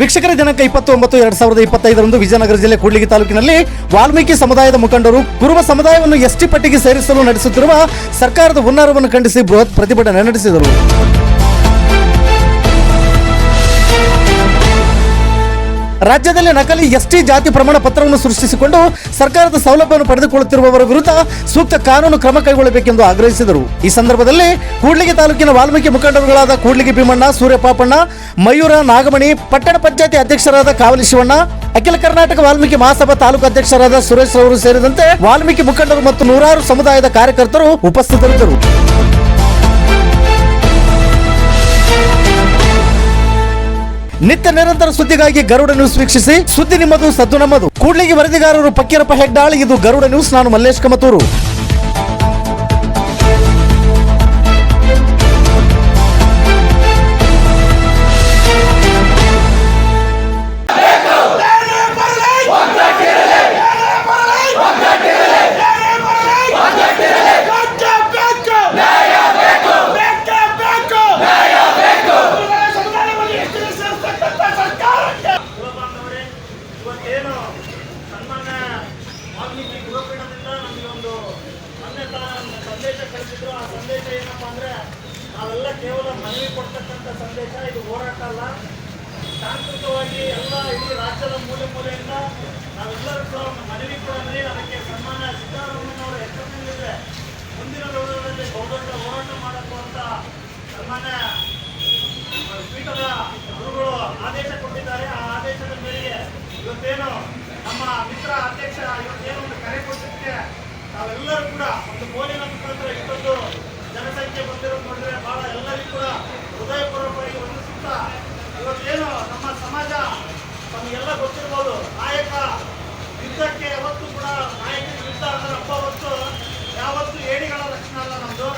ವೀಕ್ಷಕರ ದಿನಾಂಕ ಇಪ್ಪತ್ತೊಂಬತ್ತು, ಎರಡ್ ಸಾವಿರದ ಇಪ್ಪತ್ತೈದರಂದು ವಿಜಯನಗರ ಜಿಲ್ಲೆ ಕೂಡ್ಲಿಗಿ ತಾಲೂಕಿನಲ್ಲಿ ವಾಲ್ಮೀಕಿ ಸಮುದಾಯದ ಮುಖಂಡರು ಕುರುಬ ಸಮುದಾಯವನ್ನು ಎಸ್ಟಿ ಪಟ್ಟಿಗೆ ಸೇರಿಸಲು ನಡೆಸುತ್ತಿರುವ ಸರ್ಕಾರದ ಹುನ್ನಾರವನ್ನು ಖಂಡಿಸಿ ಬೃಹತ್ ಪ್ರತಿಭಟನೆ ನಡೆಸಿದರು. ರಾಜ್ಯದಲ್ಲಿ ನಕಲಿ ಎಸ್ಟಿ ಜಾತಿ ಪ್ರಮಾಣ ಪತ್ರವನ್ನು ಸೃಷ್ಟಿಸಿಕೊಂಡು ಸರ್ಕಾರದ ಸೌಲಭ್ಯವನ್ನು ಪಡೆದುಕೊಳ್ಳುತ್ತಿರುವವರ ವಿರುದ್ಧ ಸೂಕ್ತ ಕಾನೂನು ಕ್ರಮ ಕೈಗೊಳ್ಳಬೇಕೆಂದು ಆಗ್ರಹಿಸಿದರು. ಈ ಸಂದರ್ಭದಲ್ಲಿ ಕೂಡ್ಲಿಗಿ ತಾಲೂಕಿನ ವಾಲ್ಮೀಕಿ ಮುಖಂಡರುಗಳಾದ ಕೂಡ್ಲಿಗಿ ಭೀಮಣ್ಣ, ಸೂರ್ಯಪಾಪಣ್ಣ, ಮಯೂರ, ನಾಗಮಣಿ, ಪಟ್ಟಣ ಪಂಚಾಯತಿ ಅಧ್ಯಕ್ಷರಾದ ಕಾವಲಿ ಶಿವಣ್ಣ, ಅಖಿಲ ಕರ್ನಾಟಕ ವಾಲ್ಮೀಕಿ ಮಹಾಸಭಾ ತಾಲೂಕು ಅಧ್ಯಕ್ಷರಾದ ಸುರೇಶ್ ರವರು ಸೇರಿದಂತೆ ವಾಲ್ಮೀಕಿ ಮುಖಂಡರು ಮತ್ತು ನೂರಾರು ಸಮುದಾಯದ ಕಾರ್ಯಕರ್ತರು ಉಪಸ್ಥಿತರಿದ್ದರು. ನಿತ್ಯ ನಿರಂತರ ಸುದ್ದಿಗಾಗಿ ಗರುಡ ನ್ಯೂಸ್ ವೀಕ್ಷಿಸಿ. ಸುದ್ದಿ ನಿಮ್ಮದು, ಸದ್ದು ನಮ್ಮದು. ಕೂಡ್ಲಿಗೆ ವರದಿಗಾರರು ಪಕ್ಕೀರಪ್ಪ ಹೆಗ್ಡಾಳ್, ಇದು ಗರುಡ ನ್ಯೂಸ್ ನಾನು ಮಲ್ಲೇಶ್ ಕಮತೂರು. ಒಂದು ಮನವಿ ಕೊಡಂದ್ರೆ ಅದಕ್ಕೆ ಸನ್ಮಾನ್ಯ ಸಿದ್ದರಾಮಯ್ಯನವರ ಹೆಸರಿನಲ್ಲಿದೆ ಮುಂದಿನ ದಿನಗಳಲ್ಲಿ ಬಹುದೊಡ್ಡ ಹೋರಾಟ ಮಾಡಬೇಕು ಅಂತ ಸನ್ಮಾನ್ಯ ಪೀಠದ ಗುರುಗಳು ಆದೇಶ ಕೊಟ್ಟಿದ್ದಾರೆ. ಆ ಆದೇಶದ ಮೇರೆಗೆ ಇವತ್ತೇನು ನಮ್ಮ ಮಿತ್ರ ಅಧ್ಯಕ್ಷ ಇವತ್ತೇನು ಒಂದು ಕರೆ ಕೊಟ್ಟಿದ್ದಕ್ಕೆ ನಾವೆಲ್ಲರೂ ಕೂಡ ಒಂದು ಫೋನಿನ ಇಷ್ಟೊಂದು ಜನಸಂಖ್ಯೆ ಬಂದಿರೋದು ನೋಡಿದ್ರೆ ಬಹಳ ಎಲ್ಲರಿಗೂ ಕೂಡ ಹೃದಯಪೂರ್ವಕವಾಗಿ ವಂದಿಸುತ್ತಾ ಇವತ್ತೇನು ನಮ್ಮ ಸಮಾಜ ನಮಗೆಲ್ಲ ಗೊತ್ತಿರ್ಬೋದು ನಾಯಕ ಯುದ್ಧಕ್ಕೆ ಯಾವತ್ತೂ ಕೂಡ ನಾಯಕನ ಯುದ್ಧ ಅಂದ್ರೆ ಹಬ್ಬ ಹೊತ್ತು ಯಾವತ್ತೂ ಏಡಿಗಳ ಲಕ್ಷಣ ಅಲ್ಲ ನಮ್ಮದು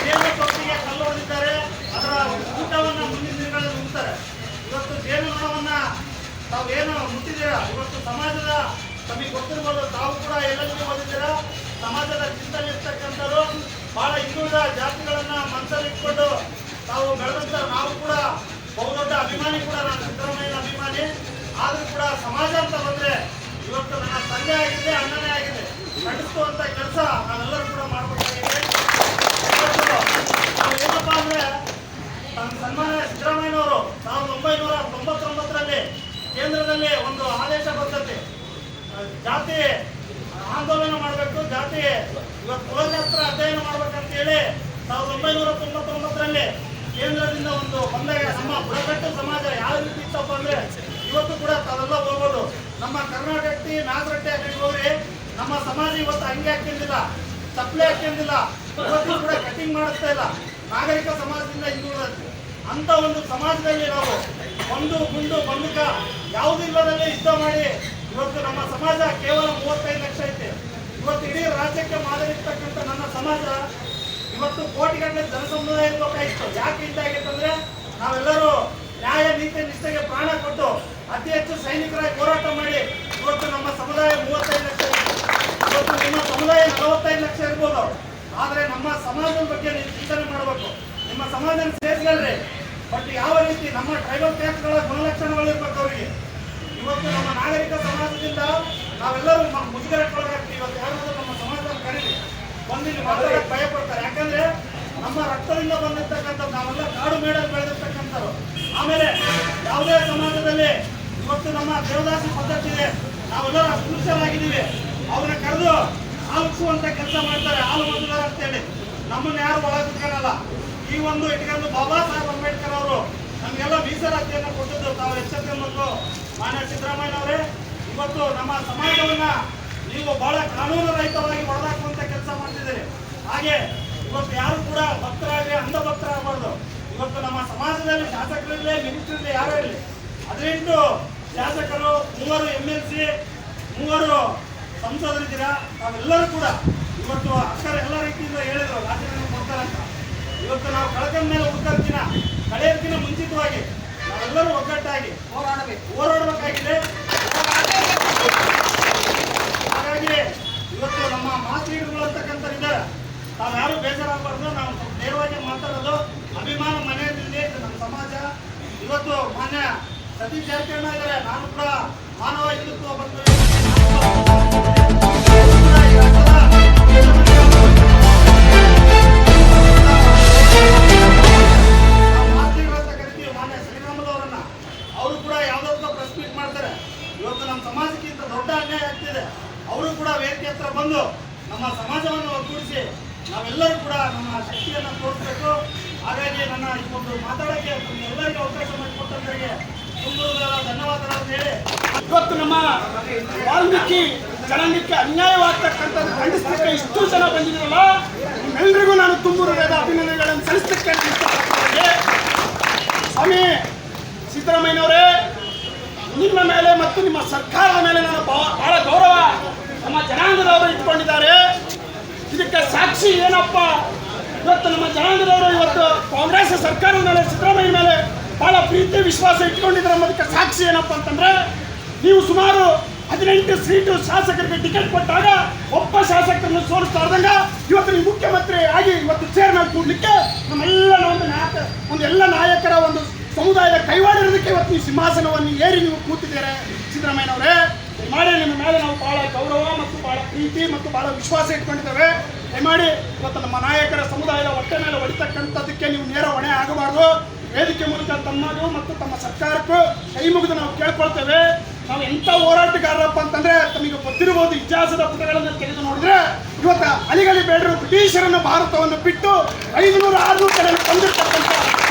ಜೇನು ತೊಟ್ಟಿಗೆ ಕಲ್ಲು ಹೊಡಿತಾರೆ ಅದರ ಊಟವನ್ನ ಮುಂದಿನ ದಿನಗಳಲ್ಲಿ ಉಣ್ತಾರೆ ಇವತ್ತು ಜೇನು ನೊಣವನ್ನ ತಾವೇನು ಮುಟ್ಟಿದ್ದೀರಾ ಇವತ್ತು ಸಮಾಜದ ತಮಗೆ ಗೊತ್ತಿರ್ಬೋದು ತಾವು ಕೂಡ ಎಲ್ಲೆಲ್ಲಿ ಓದಿದ್ದೀರಾ ಸಮಾಜದ ಚಿಂತನೆ ಇರ್ತಕ್ಕಂಥವ್ರು ಬಹಳ ಹಿಂದುಳಿದ ಜಾತಿಗಳನ್ನ ಮನಸ್ಸಲ್ಲಿಟ್ಕೊಂಡು ತಾವು ಬೆಳೆದಂತ ನಾವು ಕೂಡ ಬಹುದೊಡ್ಡ ಅಭಿಮಾನಿ ಕೂಡ ನಾನು ಸಿದ್ದರಾಮಯ್ಯನ ಅಭಿಮಾನಿ ಆದ್ರೂ ಕೂಡ ಸಮಾಜ ಅಂತ ಬಂದ್ರೆ ಇವತ್ತು ನನ್ನ ತಂದೆ ಆಗಿದೆ, ಅಣ್ಣನೇ ಆಗಿದೆ. ನಡೆಸುವಂತ ಕೆಲಸ ನಾವೆಲ್ಲರೂ ಕೂಡ ಮಾಡಬೇಕಾಗಿದೆ. ಏನಪ್ಪ ಅಂದ್ರೆ ನಮ್ಮ ಸನ್ಮಾನ್ಯ ಸಿದ್ದರಾಮಯ್ಯನವರು ಸಾವಿರದ ಒಂಬೈನೂರ ತೊಂಬತ್ತೊಂಬತ್ತರಲ್ಲಿ ಕೇಂದ್ರದಲ್ಲಿ ಒಂದು ಆದೇಶ ಬರ್ತದೆ. ಜಾತಿ ಆಂದೋಲನ ಮಾಡಬೇಕು. ಜಾತಿ ಇವತ್ತು ಕುಲಶಾಸ್ತ್ರ ಅಧ್ಯಯನ ಮಾಡ್ಬೇಕಂತ ಹೇಳಿ ಸಾವಿರದ ಒಂಬೈನೂರ ತೊಂಬತ್ತೊಂಬತ್ತರಲ್ಲಿ ಕೇಂದ್ರದಿಂದ ಒಂದು ಬಂದಾಗ ನಮ್ಮ ಬುಡಕಟ್ಟು ಸಮಾಜ ಯಾವ ರೀತಿ ಇತ್ತಪ್ಪ ಅಂದ್ರೆ ಇವತ್ತು ಕೂಡ ತಾವೆಲ್ಲ ಹೋಗ್ಬೋದು. ನಮ್ಮ ಕರ್ನಾಟಕಿ ನಾಗರಟ್ಟೆ ಅಲ್ಲಿ ಹೋಗ್ರಿ ನಮ್ಮ ಸಮಾಜ ಇವತ್ತು ಹಂಗೆ ಹಾಕಿಂದಿಲ್ಲ ಚಪ್ಪಲಿ ಹಾಕಿಂದಿಲ್ಲ ಇವತ್ತು ಕೂಡ ಕಟಿಂಗ್ ಮಾಡಿಸ್ತಾ ಇಲ್ಲ. ನಾಗರಿಕ ಸಮಾಜದಿಂದ ಹಿಂದುಳಿದಂತೆ ಅಂತ ಒಂದು ಸಮಾಜದಲ್ಲಿ ನಾವು ಒಂದು ಗುಂಡು ಬಂದುಕ ಯಾವುದಿಲ್ಲದಲ್ಲೇ ಯುದ್ಧ ಮಾಡಿ ಇವತ್ತು ನಮ್ಮ ಸಮಾಜ ಕೇವಲ ಮೂವತ್ತೈದು ಲಕ್ಷ ಐತೆ. ಇವತ್ತು ಇಡೀ ರಾಜ್ಯಕ್ಕೆ ಮಾದರಿ ಇರ್ತಕ್ಕಂಥ ನನ್ನ ಸಮಾಜ, ಇವತ್ತು ಕೋಟಿಗಟ್ಟಲೆ ಜನಸಮುದಾಯ ಬೇಕಾಗಿತ್ತು ಯಾಕೆ ಇದ್ದಾಗಿತ್ತಂದ್ರೆ ಅತಿ ಹೆಚ್ಚು ಸೈನಿಕರಾಗಿ ಹೋರಾಟ ಮಾಡಿ, ಇವತ್ತು ನಮ್ಮ ಸಮುದಾಯ ಮೂವತ್ತೈದು ಲಕ್ಷ. ಇವತ್ತು ನಿಮ್ಮ ಸಮುದಾಯ ನಲವತ್ತೈದು ಲಕ್ಷ ಇರ್ಬೋದು. ಆದರೆ ನಮ್ಮ ಸಮಾಜದ ಬಗ್ಗೆ ನೀವು ಚಿಂತನೆ ಮಾಡಬೇಕು. ನಿಮ್ಮ ಸಮಾಜ ಸೇರಿಸಲ್ರಿ ಬಟ್ ಯಾವ ರೀತಿ ನಮ್ಮ ಟ್ರೈಬಲ್ ಕ್ಯಾಸ್ಟ್ಗಳ ಗುಣಲಕ್ಷಣಗಳು ಇರ್ಬೇಕು ಅವರಿಗೆ? ಇವತ್ತು ನಮ್ಮ ನಾಗರಿಕ ಸಮಾಜದಿಂದ ನಾವೆಲ್ಲರೂ ಮುಜುಗರಕ್ಕೊಳಗಾಗ್ತೀವಿ. ಇವತ್ತು ಯಾರಾದರೂ ನಮ್ಮ ಸಮಾಜದಲ್ಲಿ ಕರೀಲಿ ಬಂದು ಇಲ್ಲಿ ಮಾತಾಡಕ್ಕೆ ಭಯ ಪಡ್ತಾರೆ. ಯಾಕಂದ್ರೆ ನಮ್ಮ ರಕ್ತದಿಂದ ಬಂದಿರ್ತಕ್ಕಂಥ ನಾವೆಲ್ಲ ಕಾಡು ಮೇಡಲ್ಲಿ ಬೆಳೆದಿರ್ತಕ್ಕಂಥವ್ರು ಆಮೇಲೆ ಯಾವುದೇ ಸಮಾಜದಲ್ಲಿ ಇವತ್ತು ನಮ್ಮ ದೇವದಾಸಿ ಪದ್ಧತಿ ಇದೆ. ನಾವೆಲ್ಲರೂ ಅಸ್ಪೃಶ್ಯರಾಗಿದ್ದೀವಿ ಅವ್ರನ್ನ ಕರೆದು ಆಲಿಸುವಂತ ಕೆಲಸ ಮಾಡ್ತಾರೆ, ಹಾಲು ಅಂತ ಅಂತೇಳಿ. ನಮ್ಮನ್ನ ಯಾರು ಒಳಗಿಟ್ಕೊಳ್ಳಲ್ಲ ಈ ಒಂದು ಇಟ್ಕೊಂಡು ಬಾಬಾ ಸಾಹೇಬ್ ಅಂಬೇಡ್ಕರ್ ಅವರು ನಮಗೆಲ್ಲ ಮೀಸಲಾತಿಯನ್ನು ಕೊಟ್ಟಿದ್ದು ತಾವು ಎಚ್ಚರಿಕೆಬೇಕು ಮಾನ್ಯ ಸಿದ್ದರಾಮಯ್ಯನವರೇ. ಇವತ್ತು ನಮ್ಮ ಸಮಾಜವನ್ನ ನೀವು ಬಹಳ ಕಾನೂನು ರಹಿತವಾಗಿ ಒಳದಾಕುವಂತ ಕೆಲಸ ಮಾಡ್ತಿದ್ದೀರಿ. ಹಾಗೆ ಇವತ್ತು ಯಾರು ಕೂಡ ಭಕ್ತರಾಗಲಿ ಅಂಧ ಭಕ್ತರಾಗಬಾರ್ದು ಇವತ್ತು ನಮ್ಮ ಸಮಾಜದಲ್ಲಿ ಶಾಸಕರಿರಲಿ ಮಿನಿಸ್ಟರ್ ಯಾರೇ ಇರಲಿ. ಹದಿನೆಂಟು ಶಾಸಕರು ಮೂವರು ಎಂ ಎಲ್ ಸಿ ಮೂವರು ಸಂಸದರಿದ್ದೀರಾ ನಾವೆಲ್ಲರೂ ಕೂಡ ಇವತ್ತು ಅಕ್ಕರ ಎಲ್ಲ ರೀತಿಯಿಂದ ಹೇಳಿದ್ರು, ರಾಜೀನಾಮೆ ಕೊಡ್ತಾರಂತ ಇವತ್ತು ನಾವು ಕಳಕದ ಮೇಲೆ ಉಳ್ಕರ್ತಿನ ಕಳೆಯೋದಕ್ಕಿಂತ ಮುಂಚಿತವಾಗಿ ನಾವೆಲ್ಲರೂ ಒಗ್ಗಟ್ಟಾಗಿ ಹೋರಾಡಬೇಕು. ಹೋರಾಡಬೇಕಾಗಿದೆ. ಹಾಗಾಗಿ ಇವತ್ತು ನಮ್ಮ ಮಾಸ್ ಲೀಡರ್ಗಳು ಅಂತಕ್ಕಂಥ ಇದ್ದಾರೆ ತಾವು ಯಾರು ಬೇಜಾರಾಗಬಾರ್ದು, ನಾವು ನೇರವಾಗಿ ಮಾತಾಡೋದು ಅಭಿಮಾನ ಮನೆಯಲ್ಲಿ ನಮ್ಮ ಸಮಾಜ. ಇವತ್ತು ಮಾನ್ಯ ಸತೀಶ್ ಜಾರಕಿಹೊಳಿ ಇದ್ದಾರೆ. ನಾನು ಕೂಡ ಮಾನವ ಹಿಂದುತ್ವ ಅವರು ಕೂಡ ಯಾವ್ದಾದ್ರು ಪ್ರೆಸ್ ಮೀಟ್ ಮಾಡ್ತಾರೆ. ಇವತ್ತು ನಮ್ಮ ಸಮಾಜಕ್ಕಿಂತ ದೊಡ್ಡ ಅನ್ಯಾಯ ಆಗ್ತಿದೆ. ಅವರು ಕೂಡ ವೇದಿಕೆ ಹತ್ರ ಬಂದು ನಮ್ಮ ಸಮಾಜವನ್ನು ಒಗ್ಗೂಡಿಸಿ ನಾವೆಲ್ಲರೂ ಕೂಡ ನಮ್ಮ ಶಕ್ತಿಯನ್ನು ತೋರಿಸಬೇಕು. ಹಾಗಾಗಿ ನನ್ನ ಈ ಒಂದು ಮಾತಾಡೋಕ್ಕೆ ಎಲ್ಲರಿಗೂ ಅವಕಾಶ ಮಾಡಿಕೊಟ್ಟಂತರಿಗೆ ಇವತ್ತು ನಮ್ಮ ವಾಲ್ಮೀಕಿ ಜನಾಂಗಕ್ಕೆ ಅನ್ಯಾಯವಾಗ್ತಕ್ಕಂಥದ್ದು ಖಂಡಿಸಲಿಕ್ಕೆ ಇಷ್ಟು ಜನ ಬಂದಿದ್ರಲ್ಲ ನಿಮ್ಮೆಲ್ಲರಿಗೂ ನಾನು ತುಂಬುರು ವೇದ ಅಭಿನಂದನೆಗಳನ್ನು ಸಲ್ಲಿಸಲಿಕ್ಕೆ ಸ್ವಾಮಿ ಸಿದ್ದರಾಮಯ್ಯನವರೇ, ನಿಮ್ಮ ಮೇಲೆ ಮತ್ತು ನಿಮ್ಮ ಸರ್ಕಾರದ ಮೇಲೆ ನಾನು ಬಹಳ ಗೌರವ ನಮ್ಮ ಜನಾಂಗದವರು ಇಟ್ಕೊಂಡಿದ್ದಾರೆ ಇದಕ್ಕೆ ಸಾಕ್ಷಿ ಏನಪ್ಪ? ಇವತ್ತು ನಮ್ಮ ಜನಾಂಗದವರು ಇವತ್ತು ಕಾಂಗ್ರೆಸ್ ಸರ್ಕಾರದ ಮೇಲೆ, ಸಿದ್ದರಾಮಯ್ಯ ಮೇಲೆ ಬಹಳ ಪ್ರೀತಿ, ವಿಶ್ವಾಸ ಇಟ್ಕೊಂಡಿದ್ದಾರೆ ಅನ್ನೋದಕ್ಕೆ ಸಾಕ್ಷಿ ಏನಪ್ಪ ಅಂತಂದ್ರೆ, ನೀವು ಸುಮಾರು ಹದಿನೆಂಟು ಸೀಟು ಶಾಸಕರಿಗೆ ಟಿಕೆಟ್ ಕೊಟ್ಟಾಗ ಒಬ್ಬ ಶಾಸಕರನ್ನು ಸೋಲಿಸ್ತಾ ಇದ್ದಂಗ ಇವತ್ತು ನೀವು ಮುಖ್ಯಮಂತ್ರಿ ಆಗಿ ಇವತ್ತು ಚೇರ್ಮನ್ ಕೂಡ್ಲಿಕ್ಕೆ ನಮ್ಮೆಲ್ಲ ಒಂದು ನಾಯಕ, ಒಂದು ಎಲ್ಲ ನಾಯಕರ ಒಂದು ಸಮುದಾಯದ ಕೈವಾಡಿರೋದಕ್ಕೆ ಇವತ್ತು ನೀವು ಸಿಂಹಾಸನವನ್ನು ಏರಿ ನೀವು ಕೂತಿದ್ದೀರಾ. ಸಿದ್ದರಾಮಯ್ಯನವರೇ, ದಯಮಾಡಿ ನಿಮ್ಮ ಮೇಲೆ ನಾವು ಬಹಳ ಗೌರವ ಮತ್ತು ಬಹಳ ಪ್ರೀತಿ ಮತ್ತು ಬಹಳ ವಿಶ್ವಾಸ ಇಟ್ಕೊಂಡಿದ್ದೇವೆ. ದಯಮಾಡಿ ಇವತ್ತು ನಮ್ಮ ನಾಯಕರ ಸಮುದಾಯದ ಹೊಟ್ಟೆ ಮೇಲೆ ಹೊಡಿತಕ್ಕಂಥದ್ದಕ್ಕೆ ನೀವು ನೇರ ಹೊಣೆ ಆಗಬಾರ್ದು. ವೇದಿಕೆ ಮೂಲಕ ತಮ್ಮಗೂ ಮತ್ತು ತಮ್ಮ ಸರ್ಕಾರಕ್ಕೂ ಕೈ ಮುಗಿದು ನಾವು ಕೇಳ್ಕೊಳ್ತೇವೆ. ನಾವು ಎಂಥ ಹೋರಾಟಗಾರರಪ್ಪ ಅಂತಂದ್ರೆ ತಮಗೆ ಗೊತ್ತಿರಬಹುದು ಇತಿಹಾಸದ ಪುಟಗಳನ್ನು ತೆಗೆದು ನೋಡಿದ್ರೆ ಇವತ್ತು ಅಲಿಗಲಿ ಬೇಡರು ಬ್ರಿಟಿಷರನ್ನು ಭಾರತವನ್ನು ಬಿಟ್ಟು ಐದುನೂರು ಆರುನೂರು ಕಡೆ ತಂದಿರ್ತಕ್ಕಂಥ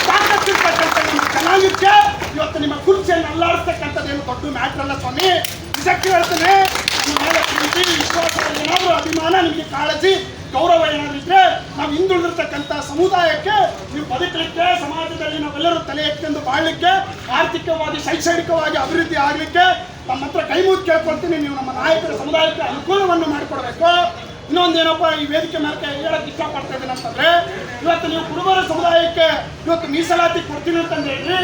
ತಾಕತ್ತಿರ್ತಕ್ಕಂಥ ನಿಮ್ಮ ಜನಾಂಗಕ್ಕೆ ಇವತ್ತು ನಿಮ್ಮ ಕುರ್ಚಿಯನ್ನು ಅಲ್ಲಾಡಿಸ್ತಕ್ಕಂಥದ್ದು ಏನು ದೊಡ್ಡ ಮ್ಯಾಟ್ರ್ ಅಲ್ಲ ಸ್ವಾಮಿ? ನಿಜಕ್ಕೆ ಹೇಳ್ತೇನೆ, ನಿಮ್ಮ ಏನಾದರೂ ಅಭಿಮಾನ ನಿಮಗೆ ಕಾಳಜಿ ಗೌರವ ಏನಾದರೂ ನಾವು ಹಿಂದುಳಿದಿರ್ತಕ್ಕಂಥ ಸಮುದಾಯಕ್ಕೆ ನೀವು ಬದುಕಲಿಕ್ಕೆ, ಸಮಾಜದಲ್ಲಿ ನಾವೆಲ್ಲರೂ ತಲೆ ಎತ್ಕೊಂಡು ಬಾಳಲಿಕ್ಕೆ, ಆರ್ಥಿಕವಾಗಿ, ಶೈಕ್ಷಣಿಕವಾಗಿ ಅಭಿವೃದ್ಧಿ ಆಗಲಿಕ್ಕೆ ನಮ್ಮ ಹತ್ರ ಕೈ ಕೇಳ್ಕೊಳ್ತೀನಿ. ನೀವು ನಮ್ಮ ನಾಯಕರ ಸಮುದಾಯಕ್ಕೆ ಅನುಕೂಲವನ್ನು ಮಾಡಿಕೊಡ್ಬೇಕು. ಇನ್ನೊಂದೇನಪ್ಪ, ಈ ವೇದಿಕೆ ಮೇಲೆ ಹೇಳಕ್ಕೆ ಇಷ್ಟಪಡ್ತಾ ಇದ್ದೀನಿ ಅಂತಂದ್ರೆ, ಇವತ್ತು ನೀವು ಕುರುಬರ ಸಮುದಾಯಕ್ಕೆ ಇವತ್ತು ಮೀಸಲಾತಿ ಕೊಡ್ತೀನಿ ಅಂತಂದು ಹೇಳಿ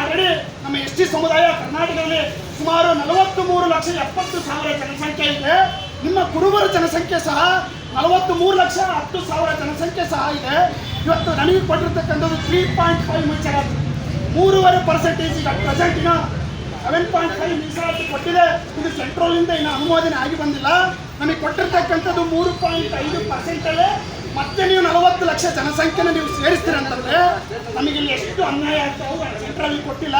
ಆಲ್ರೆಡಿ ನಮ್ಮ ಎಸ್ ಟಿ ಸಮುದಾಯ ಕರ್ನಾಟಕದಲ್ಲಿ ಸುಮಾರು ನಲವತ್ತು ಮೂರು ಲಕ್ಷ ಎಪ್ಪತ್ತು ಸಾವಿರ ಜನಸಂಖ್ಯೆ ಇದೆ. ನಿಮ್ಮ ಕುರುಬರ ಜನಸಂಖ್ಯೆ ಸಹ ನಲವತ್ತು ಮೂರು ಲಕ್ಷ ಹತ್ತು ಸಾವಿರ ಜನಸಂಖ್ಯೆ ಸಹ ಇದೆ. ಇವತ್ತು ನನಗೆ ಕೊಟ್ಟಿರ್ತಕ್ಕಂಥದ್ದು ತ್ರೀ ಪಾಯಿಂಟ್ ಫೈವ್ ಮೀಸಲಾತಿ ಮೂರುವರೆ ಪರ್ಸೆಂಟೇಜ್ ಈಗ ಪ್ರೆಸೆಂಟಿನ ಸೆವೆನ್ ಪಾಯಿಂಟ್ ಫೈವ್ ಮೀಸಲಾತಿ ಕೊಟ್ಟಿದೆ. ಇದು ಸೆಂಟ್ರಲಿಂದ ಇನ್ನು ಅನುಮೋದನೆ ಆಗಿ ಬಂದಿಲ್ಲ. ನಮಗೆ ಕೊಟ್ಟಿರ್ತಕ್ಕಂಥದ್ದು ಮೂರು ಪಾಯಿಂಟ್ ಐದು ಪರ್ಸೆಂಟಲ್ಲೇ ಮತ್ತೆ ನೀವು ನಲವತ್ತು ಲಕ್ಷ ಜನಸಂಖ್ಯೆನ ನೀವು ಸೇರಿಸ್ತೀರ ಅಂತಂದ್ರೆ ನಮಗೆ ಇಲ್ಲಿ ಎಷ್ಟು ಅನ್ಯಾಯ ಆಗ್ತಾವೆ ಸೆಂಟ್ರಲ್ಲಿ ಕೊಟ್ಟಿಲ್ಲ.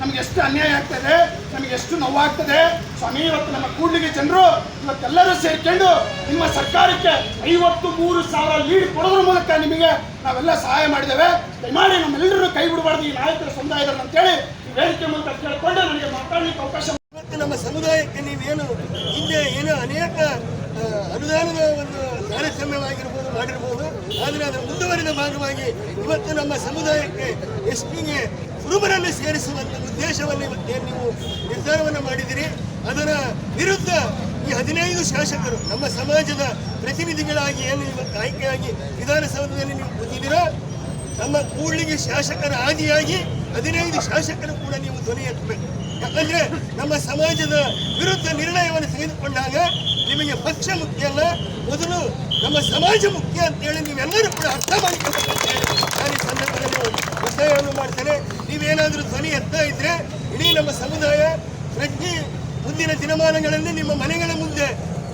ನಮ್ಗೆ ಎಷ್ಟು ಅನ್ಯಾಯ ಆಗ್ತದೆ, ನಮಗೆ ಎಷ್ಟು ನೋವಾಗ್ತದೆ, ಸ್ವಾಮಿ, ಇವತ್ತು ನಮ್ಮ ಕೂಡ್ಲಿಗೆ ಜನರು ಇವತ್ತೆಲ್ಲರೂ ಸೇರ್ಕೊಂಡು ನಿಮ್ಮ ಸರ್ಕಾರಕ್ಕೆ ಐವತ್ತು ಮೂರು ಸಾವಿರ ಲೀಡ್ ಕೊಡೋದ್ರ ಮೂಲಕ ನಿಮಗೆ ನಾವೆಲ್ಲ ಸಹಾಯ ಮಾಡಿದ್ದೇವೆ. ದಯಮಾಡಿ ನಮ್ಮೆಲ್ಲರೂ ಕೈ ಬಿಡಬಾರ್ದು ಈ ನಾಯಕರ ಸಮುದಾಯದಲ್ಲಿ ಅಂತೇಳಿ ವೇದಿಕೆ ಮೂಲಕ ಕೇಳಿಕೊಂಡು ನನಗೆ ಮಾತಾಡಲಿಕ್ಕೆ ಅವಕಾಶ ಇವತ್ತು ನಮ್ಮ ಸಮುದಾಯಕ್ಕೆ ನೀವೇನು ಹಿಂದೆ ಏನು ಅನೇಕ ಅನುದಾನದ ಒಂದು ಕಾರ್ಯಕ್ರಮವಾಗಿರ್ಬೋದು, ಮಾಡಿರ್ಬೋದು. ಆದರೆ ಅದರ ಮುಂದುವರಿದ ಭಾಗವಾಗಿ ಇವತ್ತು ನಮ್ಮ ಸಮುದಾಯಕ್ಕೆ ಎಸ್ ಪಿಗೆ ಕುರುಬರನ್ನು ಸೇರಿಸುವಂಥ ಉದ್ದೇಶವನ್ನು ಇವತ್ತೇನು ನೀವು ನಿರ್ಧಾರವನ್ನು ಮಾಡಿದಿರಿ. ಅದರ ವಿರುದ್ಧ ಈ ಹದಿನೈದು ಶಾಸಕರು, ನಮ್ಮ ಸಮಾಜದ ಪ್ರತಿನಿಧಿಗಳಾಗಿ ಏನು ಇವತ್ತು ಆಯ್ಕೆಯಾಗಿ ವಿಧಾನಸೌಧದಲ್ಲಿ ನೀವು ಕೂತಿದ್ದೀರೋ, ನಮ್ಮ ಕೂಡ್ಲಿಗೆ ಶಾಸಕರ ಆದಿಯಾಗಿ ಹದಿನೈದು ಶಾಸಕರು ಕೂಡ ನೀವು ಧ್ವನಿ ಎತ್ತಬೇಕು. ಯಾಕಂದ್ರೆ ನಮ್ಮ ಸಮಾಜದ ವಿರುದ್ಧ ನಿರ್ಣಯವನ್ನು ತೆಗೆದುಕೊಂಡಾಗ ನಿಮಗೆ ಪಕ್ಷ ಮುಖ್ಯ ಅಲ್ಲ, ಮೊದಲು ನಮ್ಮ ಸಮಾಜ ಮುಖ್ಯ ಅಂತೇಳಿ ನೀವೆಲ್ಲರೂ ಕೂಡ ಅರ್ಥ ಮಾಡಿಕೊಳ್ಳಬೇಕು ನಾನು ಈ ಸಂದರ್ಭದಲ್ಲಿ ಒತ್ತಾಯವನ್ನು ಮಾಡ್ತೇನೆ. ನೀವೇನಾದರೂ ಧ್ವನಿ ಎತ್ತಾ ಇದ್ರೆ ಇಡೀ ನಮ್ಮ ಸಮುದಾಯ ಪ್ರಜ್ಞೆ ಮುಂದಿನ ದಿನಮಾನಗಳಲ್ಲಿ ನಿಮ್ಮ ಮನೆಗಳ ಮುಂದೆ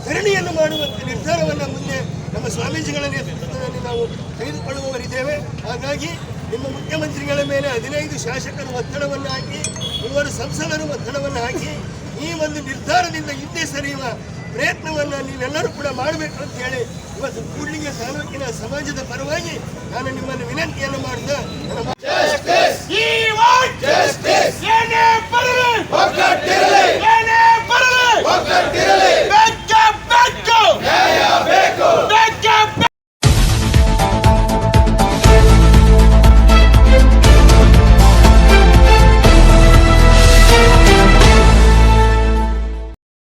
ಧರಣಿಯನ್ನು ಮಾಡುವಂತ ನಿರ್ಧಾರವನ್ನು ಮುಂದೆ ನಮ್ಮ ಸ್ವಾಮೀಜಿಗಳ ನೇತೃತ್ವದಲ್ಲಿ ನಾವು ತೆಗೆದುಕೊಳ್ಳುವವರಿದ್ದೇವೆ. ಹಾಗಾಗಿ ನಿಮ್ಮ ಮುಖ್ಯಮಂತ್ರಿಗಳ ಮೇಲೆ ಹದಿನೈದು ಶಾಸಕರು ಒತ್ತಡವನ್ನು ಹಾಕಿ ಮೂವರು ಸಂಸದರು ಒತ್ತಡವನ್ನು ಹಾಕಿ ಈ ಒಂದು ನಿರ್ಧಾರದಿಂದ ಹಿಂದೆ ಸರಿಯುವ ಪ್ರಯತ್ನವನ್ನು ನೀವೆಲ್ಲರೂ ಕೂಡ ಮಾಡಬೇಕು ಅಂತ ಹೇಳಿ ಇವತ್ತು ಕೂಡ್ಲಿಂಗ ತಾಲೂಕಿನ ಸಮಾಜದ ಪರವಾಗಿ ನಾನು ನಿಮ್ಮನ್ನು ವಿನಂತಿಯನ್ನು ಮಾಡಿದ ನನ್ನ ಏನೇ ಬರಲಿ